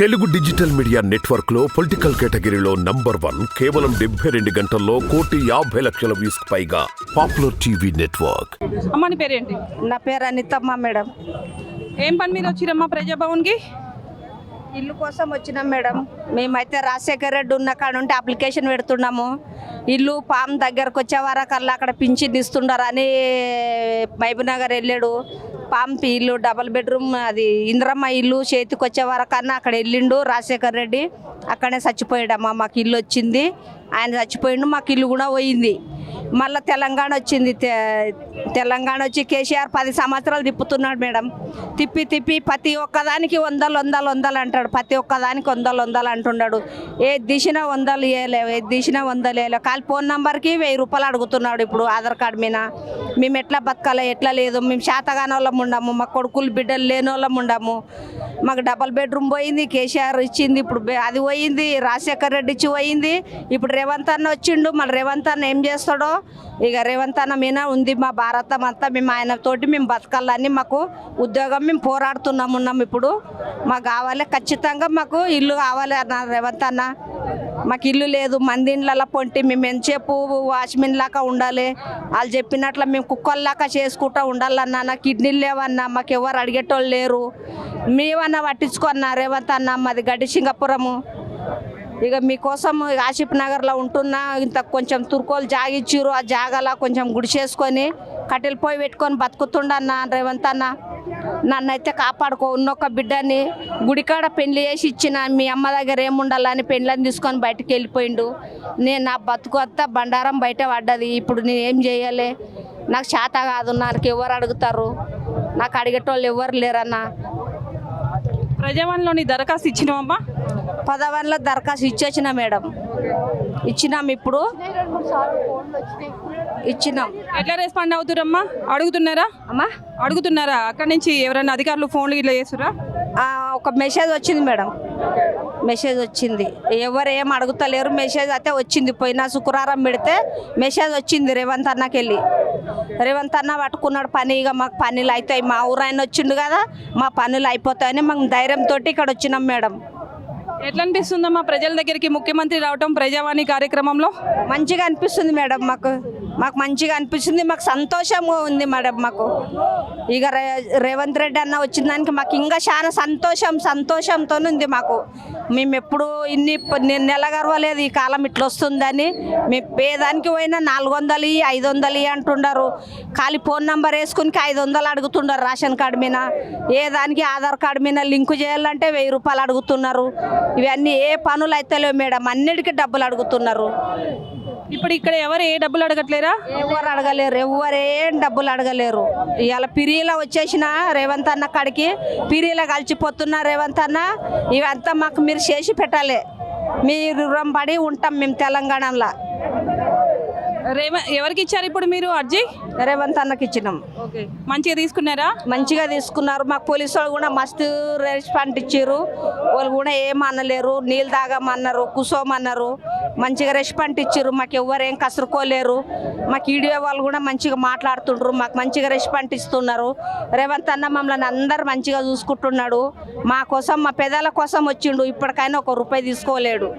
Telugu digital media నెట్వర్క్లో political కేటగిరీలో number one కేవలం డెబ్బై రెండు గంటల్లో కోటి యాభై లక్షల వ్యూస్ పైగా పాపులర్ టీవీ నెట్వర్క్. అమ్మ నీ పేరేంటి? నా పేరు అనితమ్మ మేడం. ఏం పని మీరు వచ్చిరమ్మా ప్రజాభవన్కి? ఇల్లు కోసం వచ్చినాం మేడం. మేమైతే రాజశేఖర్ రెడ్డి ఉన్న కాడ ఉంటే అప్లికేషన్ పెడుతున్నాము. ఇల్లు పామ్ దగ్గరకు వచ్చే వరకల్లా అక్కడ పింఛన్ ఇస్తుండారు అని మహబూబ్నగర్ వెళ్ళాడు. పాంపి ఇల్లు డబల్ బెడ్రూమ్ అది ఇంద్రమ్మ ఇల్లు చేతికి వచ్చే వరకన్నా అక్కడ వెళ్ళిండు రాజశేఖర్ రెడ్డి. అక్కడే చచ్చిపోయాడమ్మా మాకు ఇల్లు వచ్చింది. ఆయన చచ్చిపోయిండు మాకు ఇల్లు కూడా పోయింది. మళ్ళీ తెలంగాణ వచ్చింది. తెలంగాణ వచ్చి కేసీఆర్ పది సంవత్సరాలు తిప్పుతున్నాడు మేడం. తిప్పి తిప్పి ప్రతి ఒక్కదానికి వందలు వందలు వందలు అంటాడు. ప్రతి ఒక్కదానికి వందలు వందలు అంటున్నాడు ఏ దిశన వందలు వేయలే ఏ దిశన వందలు వేయలేవు కాలి ఫోన్ నెంబర్కి వెయ్యి రూపాయలు అడుగుతున్నాడు ఇప్పుడు ఆధార్ కార్డు మీద. మేము ఎట్లా బతకాలి ఎట్లా లేదు. మేము శాతగాని వాళ్ళం ఉండము. మా కొడుకులు బిడ్డలు లేని వాళ్ళం ఉండము. మాకు డబల్ బెడ్రూమ్ పోయింది. కేసీఆర్ ఇచ్చింది. ఇప్పుడు అది పోయింది. రాజశేఖర్ రెడ్డి ఇచ్చి పోయింది. ఇప్పుడు రేవంత్ అన్న వచ్చిండు. మళ్ళీ రేవంత్ అన్న ఏం చేస్తాడో ఇక రేవంత్ అన్న మీద ఉంది మా భారతం అంతా. మేము ఆయన తోటి మేము బతకాలని మాకు ఉద్యోగం మేము పోరాడుతున్నాము ఉన్నాం ఇప్పుడు. మాకు కావాలి ఖచ్చితంగా మాకు ఇల్లు కావాలి అన్న రేవంత్ అన్న. మాకు ఇల్లు లేదు మంది ఇండ్లలో పొంటి మేము ఎంతసేపు వాచ్మెన్ లాగా ఉండాలి. వాళ్ళు చెప్పినట్లు మేము కుక్కల్లాగా చేసుకుంటూ ఉండాలన్నా నా కిడ్నీలు లేవన్నా మాకు ఎవరు అడిగేటోళ్ళు లేరు. మేమన్నా పట్టించుకున్నా రేవంత్ అన్న మాది గడ్డి సింగపురము. ఇక మీకోసం ఆసిఫ్ నగర్లో ఉంటున్నా ఇంత కొంచెం తుర్కోలు జాగిచ్చిర్రు ఆ జాగాలో కొంచెం గుడిసేసుకొని కట్టెలు పోయి పెట్టుకొని బతుకుతుండన్న రేవంత్ అన్న. నన్నైతే కాపాడుకో ఉన్నొక్క బిడ్డని గుడికాడ పెళ్ళి చేసి ఇచ్చిన మీ అమ్మ దగ్గర ఏముండాలని పెళ్ళని తీసుకొని బయటికి వెళ్ళిపోయిండు. నేను నా బతుకు అంతా బండారం బయట పడ్డది ఇప్పుడు నేను ఏం చేయాలి. నాకు చేత కాదు నాకు ఎవరు అడుగుతారు? నాకు అడిగేటోళ్ళు ఎవరు లేరన్నా? ప్రజావాణిలోని దరఖాస్తు ఇచ్చినావమ్మా? పదవన్లో దరఖాస్తు ఇచ్చేసిన మేడం. ఇచ్చినాం ఇప్పుడు. ఇచ్చినాం. ఎట్లా రెస్పాండ్ అవుతురమ్మా? అడుగుతున్నారా? అమ్మా? అడుగుతున్నారా? అక్కడి నుంచి ఎవరైనా అధికారులు ఫోన్లు ఇట్లా చేస్తురా ఒక మెసేజ్ వచ్చింది మేడం. మెసేజ్ వచ్చింది. ఎవరు ఏం అడుగుతలేరు. మెసేజ్ అయితే వచ్చింది. పోయిన శుక్రవారం పెడితే మెసేజ్ వచ్చింది రేవంత్ అన్నకి వెళ్ళి. రేవంత్ అన్న పట్టుకున్నాడు పని. ఇక మాకు పనులు అవుతాయి మా ఊరు ఆయన వచ్చిండు కదా మా పనులు అయిపోతాయని మాకు ధైర్యంతో ఇక్కడ వచ్చినాం మేడం. ఎట్లా అనిపిస్తుందమ్మా ప్రజల దగ్గరికి ముఖ్యమంత్రి రావటం ప్రజావాణి కార్యక్రమంలో? మంచిగా అనిపిస్తుంది మేడం మాకు. మాకు మంచిగా అనిపిస్తుంది మాకు సంతోషంగా ఉంది మేడం మాకు. ఇక రే రేవంత్ రెడ్డి అన్న వచ్చిన దానికి మాకు ఇంకా చాలా సంతోషం సంతోషంతో ఉంది మాకు. మేము ఎప్పుడు ఇన్ని నెలగర్వలేదు నెల ఈ కాలం ఇట్లా వస్తుందని. మేము పేదానికి పోయినా నాలుగు వందలు ఐదు వందలు అంటున్నారు ఖాళీ ఫోన్ నెంబర్ వేసుకుని ఐదు వందలు అడుగుతున్నారు రేషన్ కార్డు మీద. ఏ దానికి ఆధార్ కార్డు మీద లింకు చేయాలంటే వెయ్యి రూపాయలు అడుగుతున్నారు. ఇవన్నీ ఏ పనులు అయితే లేవు మేడం అన్నిటికీ డబ్బులు అడుగుతున్నారు. ఇప్పుడు ఇక్కడ ఎవరు ఏ డబ్బులు అడగట్లేరా? ఎవరు అడగలేరు ఎవరేం డబ్బులు అడగలేరు. ఇవాళ పిరిలా వచ్చేసిన రేవంత్ అన్న కాడికి పిరిలో కలిసిపోతున్న రేవంత్ అన్న ఇవంతా మాకు మీరు చేసి పెట్టాలి. మీరు రుణం పడి ఉంటాం మేము తెలంగాణలో. రేవ ఎవరికి ఇచ్చారు ఇప్పుడు మీరు అర్జీ? రేవంత్ అన్నకి ఇచ్చినాం. ఓకే. మంచిగా తీసుకున్నారా? మంచిగా తీసుకున్నారు. మాకు పోలీసు వాళ్ళు కూడా మస్తు రెస్పాండ్ ఇచ్చారు వాళ్ళు కూడా ఏం అనలేరు. నీళ్ళు తాగమన్నారు కూసోమన్నారు. మంచిగా రెస్పాండ్ ఇచ్చారు మాకు ఎవరేం కసురుకోలేరు. మాకు ఈడియో వాళ్ళు కూడా మంచిగా మాట్లాడుతుండ్రు. మాకు మంచిగా రెస్పాండ్ ఇస్తున్నారు. రేవంత్ అన్న మమ్మల్ని అందరు మంచిగా చూసుకుంటున్నాడు. మా కోసం మా పెదాల కోసం వచ్చిండు. ఇప్పటికైనా ఒక రూపాయి తీసుకోలేడు.